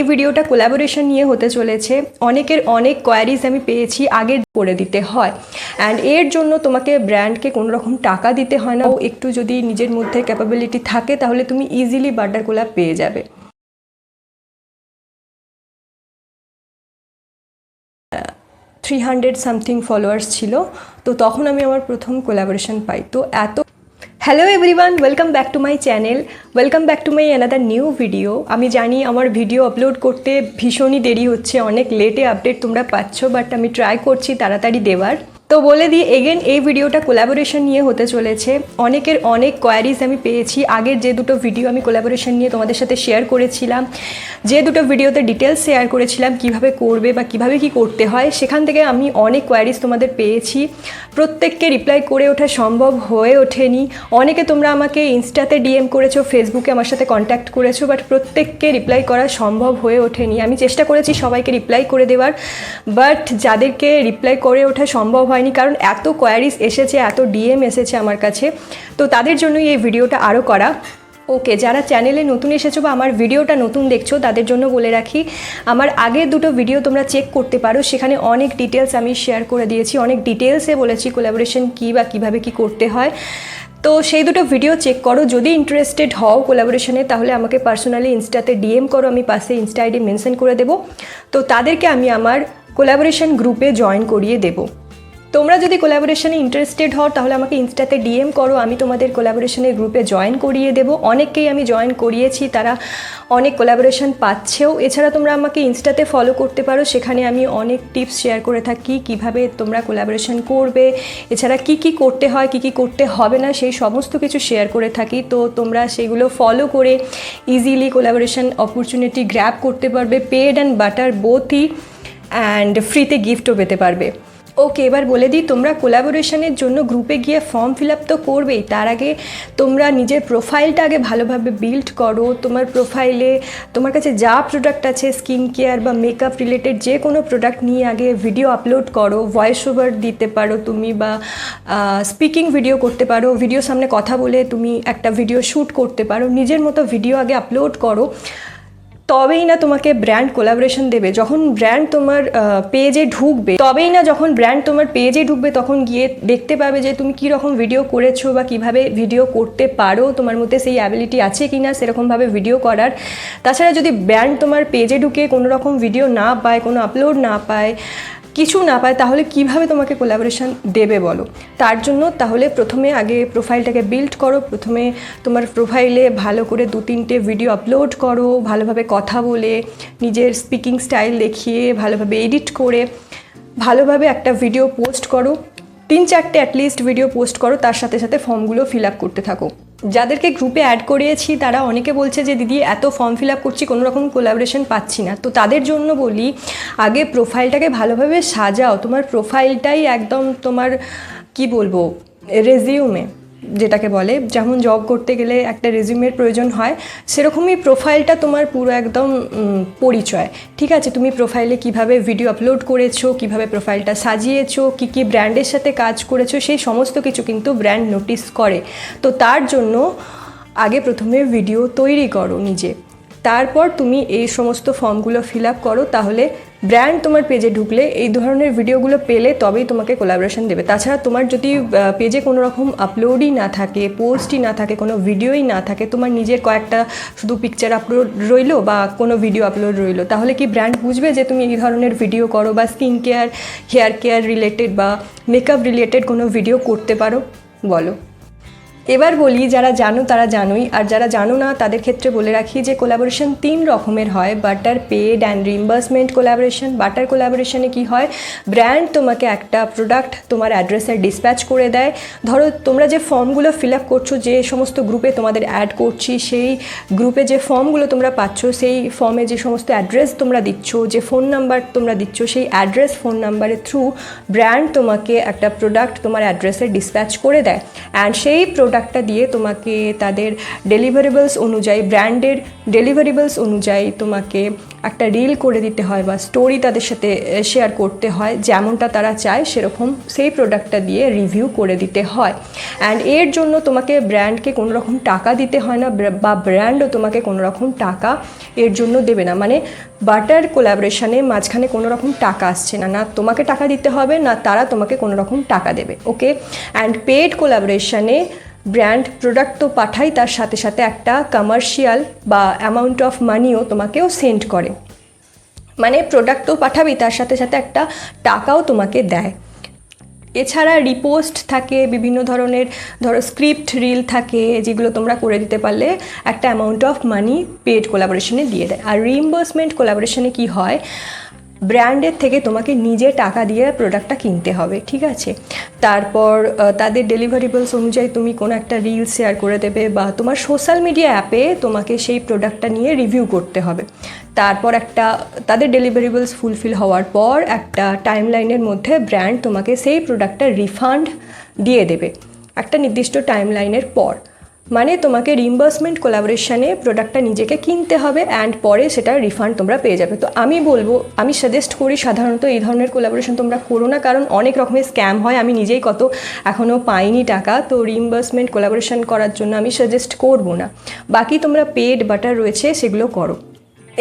এই ভিডিওটা কোলাবোরেশন নিয়ে হতে চলেছে। অনেকের অনেক কোয়ারিজ আমি পেয়েছি, আগে করে দিতে হয়। অ্যান্ড এর জন্য তোমাকে ব্র্যান্ডকে কোনো রকম টাকা দিতে হয় না। ও একটু যদি নিজের মধ্যে ক্যাপাবিলিটি থাকে, তাহলে তুমি ইজিলি বাটার কোলাপ পেয়ে যাবে। থ্রি হান্ড্রেড সামথিং ফলোয়ার্স ছিল। তো তখন আমি আমার প্রথম কোলাবোরেশন পাই। তো এত hello everyone welcome back to my channel welcome back to my another new video আমি জানি আমার ভিডিও আপলোড করতে ভীষণই দেরি হচ্ছে, অনেক লেটে আপডেট তোমরা পাচ্ছ বাট আমি ট্রাই করছি তাড়াতাড়ি দেওয়ার। তো বলে দিই এগেন এই ভিডিওটা কোলাবোরেশন নিয়ে হতে চলেছে। অনেকের অনেক কোয়ারিজ আমি পেয়েছি। আগের যে দুটো ভিডিও আমি কোলাবোরেশন নিয়ে তোমাদের সাথে শেয়ার করেছিলাম, যে দুটো ভিডিওতে ডিটেলস শেয়ার করেছিলাম, কীভাবে করবে বা কীভাবে কি করতে হয়, সেখান থেকে আমি অনেক কোয়ারিজ তোমাদের পেয়েছি। প্রত্যেককে রিপ্লাই করে ওঠা সম্ভব হয়ে ওঠেনি। অনেকে তোমরা আমাকে ইনস্টাতে ডিএম করেছ ফেসবুকে আমার সাথে কন্ট্যাক্ট করেছ বাট প্রত্যেককে রিপ্লাই করা সম্ভব হয়ে ওঠেনি। আমি চেষ্টা করেছি সবাইকে রিপ্লাই করে দেওয়ার বাট যাদেরকে রিপ্লাই করে ওঠা সম্ভব হয়নি, কারণ এত কোয়ারিজ এসেছে, এত ডিএম এসেছে আমার কাছে। তো তাদের জন্যই এই ভিডিওটা আরও করা। ওকে, যারা চ্যানেলে নতুন এসেছ বা আমার ভিডিওটা নতুন দেখছ, তাদের জন্য বলে রাখি, আমার আগের দুটো ভিডিও তোমরা চেক করতে পারো। সেখানে অনেক ডিটেলস আমি শেয়ার করে দিয়েছি, অনেক ডিটেলসে বলেছি কোলাবোরেশন কী বা কীভাবে কী করতে হয়। তো সেই দুটো ভিডিও চেক করো। যদি ইন্টারেস্টেড হও কোলাবোরেশনে তাহলে আমাকে পার্সোনালি ইনস্টাতে ডিএম করো, আমি পাশে ইনস্টা আইডি মেনশন করে দেবো। তো তাদেরকে আমি আমার কোলাবোরেশন গ্রুপে জয়েন করিয়ে দেবো। তোমরা যদি কোলাবোরেশনে ইন্টারেস্টেড হও, তাহলে আমাকে ইনস্টাতে ডিএম করো, আমি তোমাদের কোলাবোরেশনের গ্রুপে জয়েন করিয়ে দেবো। অনেককেই আমি জয়েন করিয়েছি, তারা অনেক কোলাবোরেশন পাচ্ছেও। এছাড়া তোমরা আমাকে ইনস্টাতে ফলো করতে পারো, সেখানে আমি অনেক টিপস শেয়ার করে থাকি, কীভাবে তোমরা কোলাবোরেশন করবে, এছাড়া কি কি করতে হয়, কি কি করতে হবে না, সেই সমস্ত কিছু শেয়ার করে থাকি। তো তোমরা সেগুলো ফলো করে ইজিলি কোলাবোরেশন অপরচুনিটি গ্র্যাব করতে পারবে পেড অ্যান্ড বাটার বোথই অ্যান্ড ফ্রিতে গিফটও পেতে পারবে। ওকে এবার বলে দিই, তোমরা কোলাবোরেশনের জন্য গ্রুপে গিয়ে ফর্ম ফিল আপ তো করবেই। তার আগে তোমরা নিজের প্রোফাইলটা আগে ভালোভাবে বিল্ড করো। তোমার প্রোফাইলে তোমার কাছে যা প্রোডাক্ট আছে স্কিন কেয়ার বা মেকআপ রিলেটেড যে কোনো প্রোডাক্ট নিয়ে আগে ভিডিও আপলোড করো। ভয়েস ওভার দিতে পারো তুমি বা স্পিকিং ভিডিও করতে পারো। ভিডিও সামনে কথা বলে তুমি একটা ভিডিও শ্যুট করতে পারো। নিজের মতো ভিডিও আগে আপলোড করো। তবেই না তোমাকে ব্র্যান্ড কোলাবরেশন দেবে। যখন ব্র্যান্ড তোমার পেজে ঢুকবে, তবেই না যখন ব্র্যান্ড তোমার পেজে ঢুকবে, তখন গিয়ে দেখতে পাবে যে তুমি কীরকম ভিডিও করেছ বা কীভাবে ভিডিও করতে পারো। তোমার মধ্যে সেই অ্যাবিলিটি আছে কি না সেরকমভাবে ভিডিও করার। তাছাড়া যদি ব্র্যান্ড তোমার পেজে ঢুকে কোনো রকম ভিডিও না পায়, কোনো আপলোড না পায় কিছু না পায়, তাহলে কীভাবে তোমাকে কোলাবোরেশন দেবে বলো? তার জন্য তাহলে প্রথমে আগে প্রোফাইলটাকে বিল্ড করো, প্রথমে তোমার প্রোফাইলে ভালো করে দু তিনটে ভিডিও আপলোড করো, ভালোভাবে কথা বলে, নিজের স্পিকিং স্টাইল দেখিয়ে, ভালোভাবে এডিট করে, ভালোভাবে একটা ভিডিও পোস্ট করো তিন চারটে অ্যাটলিস্ট ভিডিও পোস্ট করো, তার সাথে সাথে ফর্মগুলো ফিল আপ করতে থাকো। যাদেরকে গ্রুপে অ্যাড করিয়েছি, তারা অনেকে বলছে যে, দিদি, এত ফর্ম ফিল আপ করছি, কোনো রকম কোলাবোরেশন পাচ্ছি না। তো তাদের জন্য বলি, আগে প্রোফাইলটাকে ভালোভাবে সাজাও। তোমার প্রোফাইলটাই একদম তোমার, কি বলব রেজিউমে যেটাকে বলে, যেমন জব করতে গেলে একটা রেজিউমের প্রয়োজন হয়, সেরকমই প্রোফাইলটা তোমার পুরো একদম পরিচয়। ঠিক আছে, তুমি প্রোফাইলে কীভাবে ভিডিও আপলোড করেছ, কীভাবে প্রোফাইলটা সাজিয়েছো, কি কি ব্র্যান্ডের সাথে কাজ করেছ, সেই সমস্ত কিছু কিন্তু ব্র্যান্ড নোটিস করে। তো তার জন্য আগে প্রথমে ভিডিও তৈরি করো নিজে। তারপর তুমি এই সমস্ত ফর্মগুলো ফিল আপ করো, তাহলে ব্র্যান্ড তোমার পেজে ঢুকলে এই ধরনের ভিডিওগুলো পেলে তবেই তোমাকে কোলাবোরেশন দেবে। তাছাড়া তোমার যদি পেজে কোনো রকম আপলোডই না থাকে পোস্টই না থাকে, কোনো ভিডিওই না থাকে, তোমার নিজের কয়েকটা শুধু পিকচার আপলোড রইল বা কোনো ভিডিও আপলোড রইল, তাহলে কি ব্র্যান্ড বুঝবে যে তুমি এই ধরনের ভিডিও করো বা skin care hair care related বা মেকআপ রিলেটেড কোনো ভিডিও করতে পারো? বলো। এবার বলি, যারা জানো তারা জানোই। আর যারা জানো না, তাদের ক্ষেত্রে বলে রাখি যে কোলাবোরেশন তিন রকমের হয়। Barter paid and reimbursement collaboration barter কোলাবোরেশনে কি হয়? ব্র্যান্ড তোমাকে একটা প্রোডাক্ট তোমার অ্যাড্রেসে ডিসপ্যাচ করে দেয়। ধরো, তোমরা যে ফর্মগুলো ফিল আপ করছ, যে সমস্ত গ্রুপে তোমাদের অ্যাড করছি, সেই গ্রুপে যে ফর্মগুলো তোমরা পাচ্ছ, সেই ফর্মে যে সমস্ত অ্যাড্রেস তোমরা দিচ্ছ, যে ফোন নাম্বার তোমরা দিচ্ছ, সেই অ্যাড্রেস ফোন নাম্বারের থ্রু ব্র্যান্ড তোমাকে একটা প্রোডাক্ট তোমার অ্যাড্রেসে ডিসপ্যাচ করে দেয়। অ্যান্ড সেই প্রোডাক্ট প্রোডাক্টটা দিয়ে তোমাকে তাদের ডেলিভারেবলস অনুযায়ী ব্র্যান্ডের ডেলিভারেবলস অনুযায়ী তোমাকে একটা রিল করে দিতে হয় বা স্টোরি তাদের সাথে শেয়ার করতে হয়। যেমনটা তারা চায়, সেরকম সেই প্রোডাক্টটা দিয়ে রিভিউ করে দিতে হয়। অ্যান্ড এর জন্য তোমাকে ব্র্যান্ডকে কোনো রকম টাকা দিতে হয় না বা ব্র্যান্ডও তোমাকে কোনো রকম টাকা এর জন্য দেবে না। মানে বাটার কোলাবরেশনে মাঝখানে কোনো রকম টাকা আসছে না। না তোমাকে টাকা দিতে হবে, না তারা তোমাকে কোনো রকম টাকা দেবে ওকে অ্যান্ড পেড কোলাবরেশনে ব্র্যান্ড প্রোডাক্ট তো পাঠাই, তার সাথে সাথে একটা কমার্শিয়াল বা অ্যামাউন্ট অফ মানিও তোমাকেও সেন্ড করে। মানে প্রোডাক্ট তো পাঠাবি, তার সাথে সাথে একটা টাকাও তোমাকে দেয়। এছাড়া রিপোস্ট থাকে, বিভিন্ন ধরনের, ধরো স্ক্রিপ্ট রিল থাকে, যেগুলো তোমরা করে দিতে পারলে একটা অ্যামাউন্ট অফ মানি পেড কোলাবোরেশনে দিয়ে দেয়। আর রিইম্বার্সমেন্ট কোলাবোরেশনে কি হয়? ব্র্যান্ডের থেকে তোমাকে নিজে টাকা দিয়ে প্রোডাক্টটা কিনতে হবে, ঠিক আছে? তারপর তাদের ডেলিভারিবলস অনুযায়ী তুমি কোনো একটা রিল শেয়ার করে দেবে বা তোমার সোশ্যাল মিডিয়া অ্যাপে তোমাকে সেই প্রোডাক্টটা নিয়ে রিভিউ করতে হবে। তারপর একটা, তাদের ডেলিভারিবলস ফুলফিল হওয়ার পর একটা টাইমলাইনের মধ্যে ব্র্যান্ড তোমাকে সেই প্রোডাক্টটা রিফান্ড দিয়ে দেবে। একটা নির্দিষ্ট টাইমলাইনের পর। মানে তোমাকে রিম্বার্সমেন্ট কোলাবোরেশনে প্রোডাক্টটা নিজেকে কিনতে হবে অ্যান্ড পরে সেটা রিফান্ড তোমরা পেয়ে যাবে। তো আমি বলব, আমি সাজেস্ট করি সাধারণত এই ধরনের কোলাবোরেশন তোমরা করো না, কারণ অনেক রকমের স্ক্যাম হয়। আমি নিজেই কত এখনও পাইনি টাকা, তো রিম্বার্সমেন্ট কোলাবোরেশন করার জন্য আমি সাজেস্ট করব না। বাকি তোমরা পেড বাটার রয়েছে সেগুলো করো।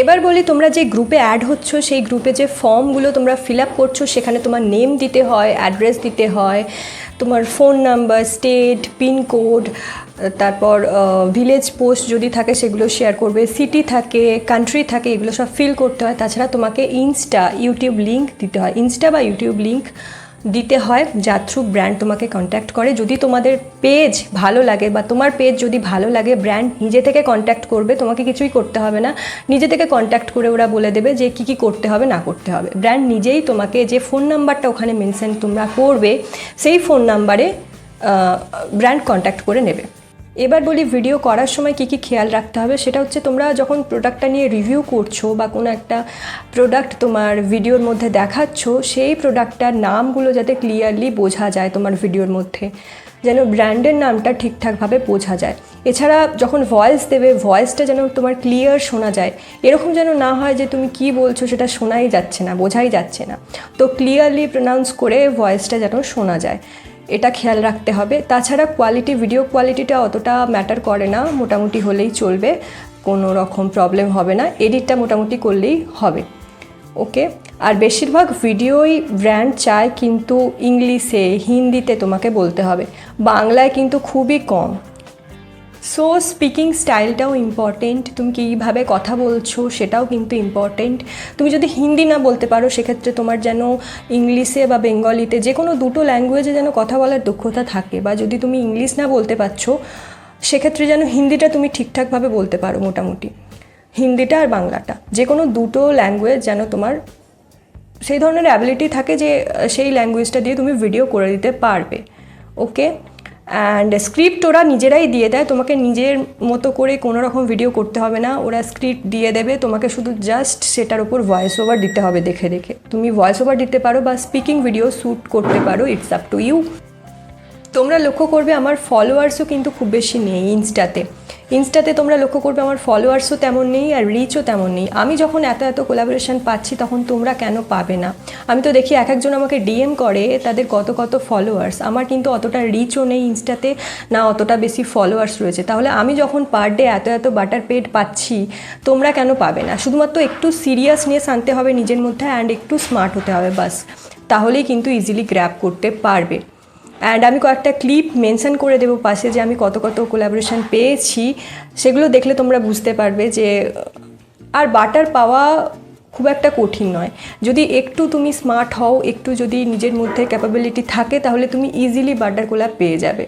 এবার বলি তোমরা যে গ্রুপে অ্যাড হচ্ছ, সেই গ্রুপে যে ফর্মগুলো তোমরা ফিল আপ করছ, সেখানে তোমার নেম দিতে হয় অ্যাড্রেস দিতে হয়, তোমার ফোন নাম্বার স্টেট পিনকোড তারপর ভিলেজ পোস্ট যদি থাকে সেগুলো শেয়ার করবে সিটি থাকে কান্ট্রি থাকে, এগুলো সব ফিল করতে হয়। তাছাড়া তোমাকে ইনস্টা ইউটিউব লিঙ্ক দিতে হয়। ইনস্টা বা ইউটিউব লিঙ্ক দিতে হয়, যার থ্রু ব্র্যান্ড তোমাকে কন্ট্যাক্ট করে। যদি তোমাদের পেজ ভালো লাগে বা তোমার পেজ যদি ভালো লাগে ব্র্যান্ড নিজে থেকে কন্ট্যাক্ট করবে, তোমাকে কিছুই করতে হবে না। নিজে থেকে কন্ট্যাক্ট করে ওরা বলে দেবে যে কী কী করতে হবে, না করতে হবে। ব্র্যান্ড নিজেই তোমাকে যে ফোন নাম্বারটা ওখানে মেনশন তোমরা করবে, সেই ফোন নাম্বারে ব্র্যান্ড কন্ট্যাক্ট করে নেবে। এবার বলি ভিডিও করার সময় কী কী খেয়াল রাখতে হবে? সেটা হচ্ছে তোমরা যখন প্রোডাক্টটা নিয়ে রিভিউ করছ বা কোনো একটা প্রোডাক্ট তোমার ভিডিওর মধ্যে দেখাচ্ছ, সেই প্রোডাক্টটার নামগুলো যাতে ক্লিয়ারলি বোঝা যায় তোমার ভিডিওর মধ্যে, যেন ব্র্যান্ডের নামটা ঠিকঠাকভাবে বোঝা যায়। এছাড়া যখন ভয়েস দেবে ভয়েসটা যেন তোমার ক্লিয়ার শোনা যায়। এরকম যেন না হয় যে তুমি কি বলছো সেটা শোনাই যাচ্ছে না, বোঝাই যাচ্ছে না। তো ক্লিয়ারলি প্রোনাউন্স করে ভয়েসটা যেন শোনা যায়। এটা খেয়াল রাখতে হবে। তাছাড়া কোয়ালিটি ভিডিও কোয়ালিটিটা অতটা ম্যাটার করে না, মোটামুটি হলেই চলবে, কোনো রকম প্রবলেম হবে না। এডিটটা মোটামুটি করলেই হবে। ওকে আর বেশিরভাগ ভিডিওই ব্র্যান্ড চায় কিন্তু ইংলিশে, হিন্দিতে তোমাকে বলতে হবে। বাংলায় কিন্তু খুবই কম। সো স্পিকিং স্টাইলটাও ইম্পর্টেন্ট তুমি কীভাবে কথা বলছো সেটাও কিন্তু ইম্পর্টেন্ট তুমি যদি হিন্দি না বলতে পারো, সেক্ষেত্রে তোমার যেন ইংলিশে বা বেঙ্গলিতে যে কোনো দুটো ল্যাঙ্গুয়েজে যেন কথা বলার দক্ষতা থাকে বা যদি তুমি ইংলিশ না বলতে পারছ, সেক্ষেত্রে যেন হিন্দিটা তুমি ঠিকঠাকভাবে বলতে পারো মোটামুটি। হিন্দিটা আর বাংলাটা যে কোনো দুটো ল্যাঙ্গুয়েজ যেন তোমার সেই ধরনের অ্যাবিলিটি থাকে যে সেই ল্যাঙ্গুয়েজটা দিয়ে তুমি ভিডিও করে দিতে পারবে। ওকে অ্যান্ড স্ক্রিপ্ট ওরা নিজেরাই দিয়ে দেয়। তোমাকে নিজের মতো করে কোনো রকম ভিডিও করতে হবে না। ওরা স্ক্রিপ্ট দিয়ে দেবে। তোমাকে শুধু জাস্ট সেটার ওপর ভয়েস ওভার দিতে হবে দেখে দেখে। তুমি ভয়েস ওভার দিতে পারো বা স্পিকিং ভিডিও শ্যুট করতে পারো। ইটস আপ টু ইউ তোমরা লক্ষ্য করবে আমার ফলোয়ার্সও কিন্তু খুব বেশি নেই ইনস্টাতে। ইনস্টাতে তোমরা লক্ষ্য করবে আমার ফলোয়ার্সও তেমন নেই আর রিচও তেমন নেই। আমি যখন এত এত কোলাবোরেশন পাচ্ছি তখন তোমরা কেন পাবে না? আমি তো দেখি এক একজন আমাকে ডিএম করে তাদের কত কত ফলোয়ার্স আমার কিন্তু অতটা রিচও নেই ইনস্টাতে, না অতটা বেশি ফলোয়ার্স রয়েছে। তাহলে আমি যখন পার ডে এত এত বাটার পেড পাচ্ছি, তোমরা কেন পাবে না? শুধুমাত্র একটু সিরিয়াসনেস আনতে হবে নিজের মধ্যে অ্যান্ড একটু স্মার্ট হতে হবে, বাস। তাহলেই কিন্তু ইজিলি গ্র্যাপ করতে পারবে। অ্যান্ড আমি কয়েকটা ক্লিপ মেনশন করে দেবো পাশে যে আমি কত কত কোলাবোরেশন পেয়েছি। সেগুলো দেখলে তোমরা বুঝতে পারবে যে আর বাটার পাওয়া খুব একটা কঠিন নয়। যদি একটু তুমি স্মার্ট হও, একটু যদি নিজের মধ্যে ক্যাপাবিলিটি থাকে, তাহলে তুমি ইজিলি বাটার কোলাপ পেয়ে যাবে।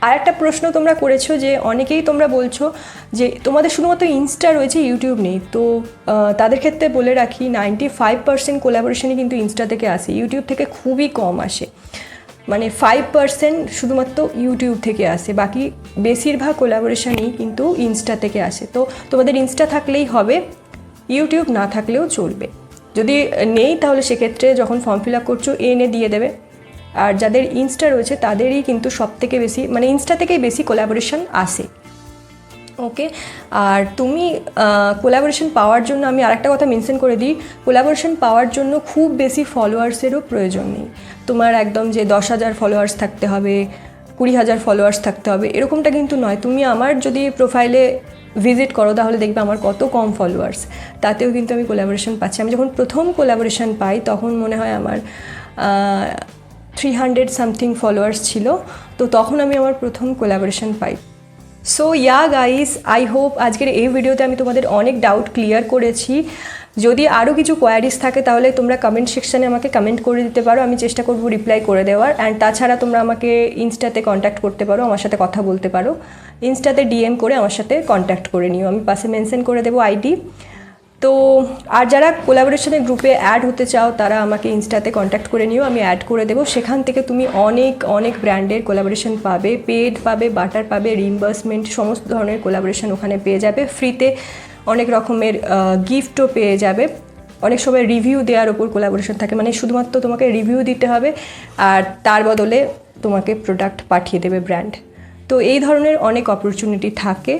আর একটা প্রশ্ন তোমরা করেছ যে অনেকেই তোমরা বলছো যে তোমাদের শুধুমাত্র ইনস্টা রয়েছে ইউটিউব নেই। তো তাদের ক্ষেত্রে বলে রাখি নাইনটি ফাইভ পার্সেন্ট কোলাবোরেশনই কিন্তু ইনস্টা থেকে আসে। ইউটিউব থেকে খুবই কম আসে। মানে ফাইভ পার্সেন্ট শুধুমাত্র ইউটিউব থেকে আসে। বাকি বেশিরভাগ কোলাবোরেশনই কিন্তু ইনস্টা থেকে আসে। তো, তোমাদের ইনস্টা থাকলেই হবে ইউটিউব না থাকলেও চলবে। যদি নেই, তাহলে সেক্ষেত্রে যখন ফর্ম ফিল আপ করছ, এনে দিয়ে দেবে। আর যাদের ইনস্টা রয়েছে, তাদেরই কিন্তু সব থেকে বেশি মানে ইনস্টা থেকেই বেশি কোলাবোরেশন আসে। ওকে আর তুমি কোলাবোরেশন পাওয়ার জন্য আমি আরেকটা কথা মেনশন করে দিই। কোলাবোরেশন পাওয়ার জন্য খুব বেশি ফলোয়ার্সেরও প্রয়োজন নেই। তোমার একদম যে দশ হাজার ফলোয়ার্স থাকতে হবে, কুড়ি হাজার ফলোয়ার্স থাকতে হবে, এরকমটা কিন্তু নয়। তুমি আমার যদি প্রোফাইলে ভিজিট করো, তাহলে দেখবে আমার কত কম ফলোয়ার্স তাতেও কিন্তু আমি কোলাবোরেশন পাচ্ছি। আমি যখন প্রথম কোলাবোরেশন পাই, তখন মনে হয় আমার থ্রি হান্ড্রেড সামথিং ফলোয়ার্স ছিল, তো তখন আমি আমার প্রথম collaboration pi. So yeah guys I hope আজকের এই ভিডিওতে আমি তোমাদের অনেক ডাউট ক্লিয়ার করেছি। যদি আরও কিছু কোয়ারিজ থাকে, তাহলে তোমরা কমেন্ট সেকশানে আমাকে কমেন্ট করে দিতে পারো, আমি চেষ্টা করব রিপ্লাই করে দেওয়ার। অ্যান্ড তাছাড়া তোমরা আমাকে ইনস্টাতে কন্ট্যাক্ট করতে পারো, আমার সাথে কথা বলতে পারো। ইনস্টাতে ডিএম করে আমার সাথে কন্ট্যাক্ট করে নিও। আমি পাশে মেনশন করে দেবো আইডি তো আর যারা কোলাবোরেশনের গ্রুপে অ্যাড হতে চাও, তারা আমাকে ইনস্টাতে কন্ট্যাক্ট করে নিও, আমি অ্যাড করে দেবো। সেখান থেকে তুমি অনেক অনেক ব্র্যান্ডের কোলাবোরেশন পাবে পেড পাবে বাটার পাবে রিম্বার্সমেন্ট সমস্ত ধরনের কোলাবোরেশন ওখানে পেয়ে যাবে। ফ্রিতে অনেক রকমের গিফটও পেয়ে যাবে। অনেক সময় রিভিউ দেওয়ার ওপর কোলাবোরেশন থাকে মানে শুধুমাত্র তোমাকে রিভিউ দিতে হবে আর তার বদলে তোমাকে প্রোডাক্ট পাঠিয়ে দেবে ব্র্যান্ড তো এই ধরনের অনেক অপরচুনিটি থাকে।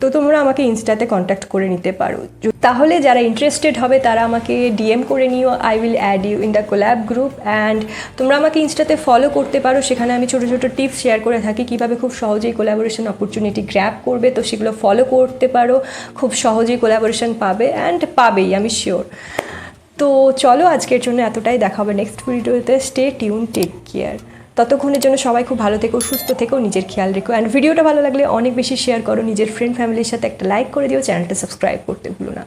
তো তোমরা আমাকে ইনস্টাতে কন্ট্যাক্ট করে নিতে পারো। তাহলে যারা ইন্টারেস্টেড হবে, তারা আমাকে ডিএম করে নিও। I will add you in the collab group and তোমরা আমাকে ইনস্টাতে ফলো করতে পারো। সেখানে আমি ছোটো ছোটো টিপস শেয়ার করে থাকি, কীভাবে খুব সহজেই কোলাবোরেশন অপরচুনিটি গ্র্যাপ করবে। তো সেগুলো ফলো করতে পারো। খুব সহজেই কোলাবোরেশন পাবে অ্যান্ড পাবেই, আমি শিওর তো চলো আজকের জন্য এতটাই। দেখা হবে নেক্সট ভিডিওতে স্টে টিউন টেক কেয়ার ততক্ষণের জন্য সবাই খুব ভালো থেকো, সুস্থ থেকো, নিজের খেয়াল রেখো। অ্যান্ড ভিডিওটা ভালো লাগলে অনেক বেশি শেয়ার করো, নিজের ফ্রেন্ড ফ্যামিলির সাথে একটা লাইক করে দিও চ্যানেলটা সাবস্ক্রাইব করতে ভুলো না।